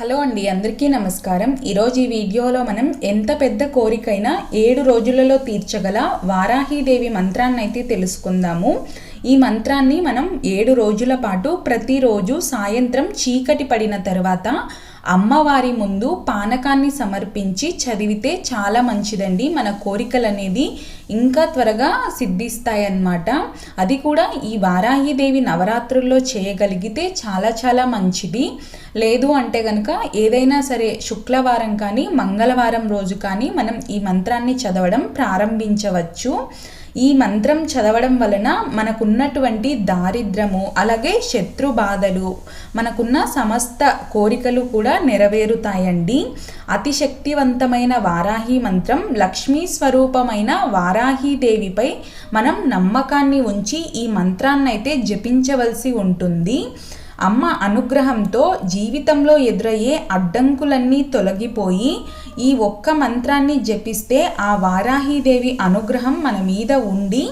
Hello అండి అందరికీ నమస్కారం. ఈరోజు ఈ వీడియోలో మనం ఎంత పెద్ద కోరికైనా ఏడు రోజులలో తీర్చగల వారాహీదేవి మంత్రాన్ని అయితే తెలుసుకుందాము. ఈ మంత్రాన్ని మనం ఏడు రోజుల పాటు ప్రతిరోజు సాయంత్రం చీకటి పడిన తర్వాత అమ్మవారి ముందు పానకాన్ని సమర్పించి చదివితే చాలా మంచిదండి. మన కోరికలు అనేది ఇంకా త్వరగా సిద్ధిస్తాయన్నమాట. అది కూడా ఈ వారాహిదేవి నవరాత్రుల్లో చేయగలిగితే చాలా చాలా మంచిది. లేదు అంటే కనుక ఏదైనా సరే శుక్రవారం కానీ మంగళవారం రోజు కానీ మనం ఈ మంత్రాన్ని చదవడం ప్రారంభించవచ్చు. ఈ మంత్రం చదవడం వలన మనకున్నటువంటి దారిద్రము అలాగే శత్రు బాధలు మనకున్న సమస్త కోరికలు కూడా నెరవేరుతాయండి. అతి శక్తివంతమైన వారాహి మంత్రం లక్ష్మీ స్వరూపమైన వారాహీదేవిపై మనం నమ్మకాన్ని ఉంచి ఈ మంత్రాన్నైతే జపించవలసి ఉంటుంది. అమ్మ అనుగ్రహంతో జీవితంలో ఎదురయ్యే అడ్డంకులన్నీ తొలగిపోయి ఈ ఒక్క మంత్రాన్ని జపిస్తే ఆ వారాహీదేవి అనుగ్రహం మన మీద ఉండి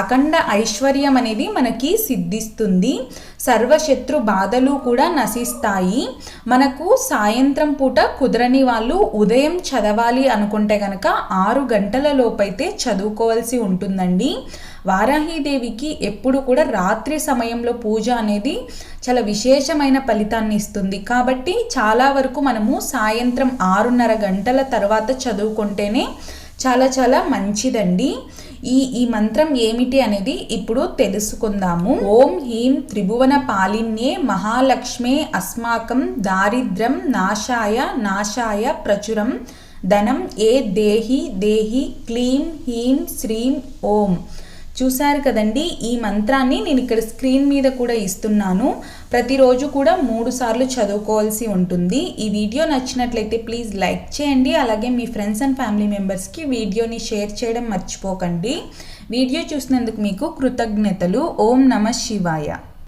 అఖండ ఐశ్వర్యం అనేది మనకి సిద్ధిస్తుంది. సర్వశత్రు బాధలు కూడా నశిస్తాయి. మనకు సాయంత్రం పూట కుదరని వాళ్ళు ఉదయం చదవాలి అనుకుంటే కనుక ఆరు గంటల లోపైతే చదువుకోవాల్సి ఉంటుందండి. వారాహీదేవికి ఎప్పుడు కూడా రాత్రి సమయంలో పూజ అనేది చాలా విశేషమైన ఫలితాన్ని ఇస్తుంది. కాబట్టి చాలా వరకు మనము సాయంత్రం ఆరున్నర గంటల తర్వాత చదువుకుంటేనే చాలా చాలా మంచిదండి. ఈ ఈ మంత్రం ఏమిటి అనేది ఇప్పుడు తెలుసుకుందాము. ఓం హీం త్రిభువన పాలిన్యే మహాలక్ష్మే అస్మాకం దారిద్ర్యం నాశాయ నాశాయ ప్రచురం. ధనం ఏ దేహి దేహి క్లీం హీం శ్రీం ఓం. చూశారు కదండి ఈ మంత్రాన్ని నేను ఇక్కడ స్క్రీన్ మీద కూడా ఇస్తున్నాను. ప్రతిరోజు కూడా మూడు సార్లు చదువుకోవాల్సి ఉంటుంది. ఈ వీడియో నచ్చినట్లయితే ప్లీజ్ లైక్ చేయండి. అలాగే మీ ఫ్రెండ్స్ అండ్ ఫ్యామిలీ మెంబర్స్కి వీడియోని షేర్ చేయడం మర్చిపోకండి. వీడియో చూసినందుకు మీకు కృతజ్ఞతలు. ఓం నమ శివాయ.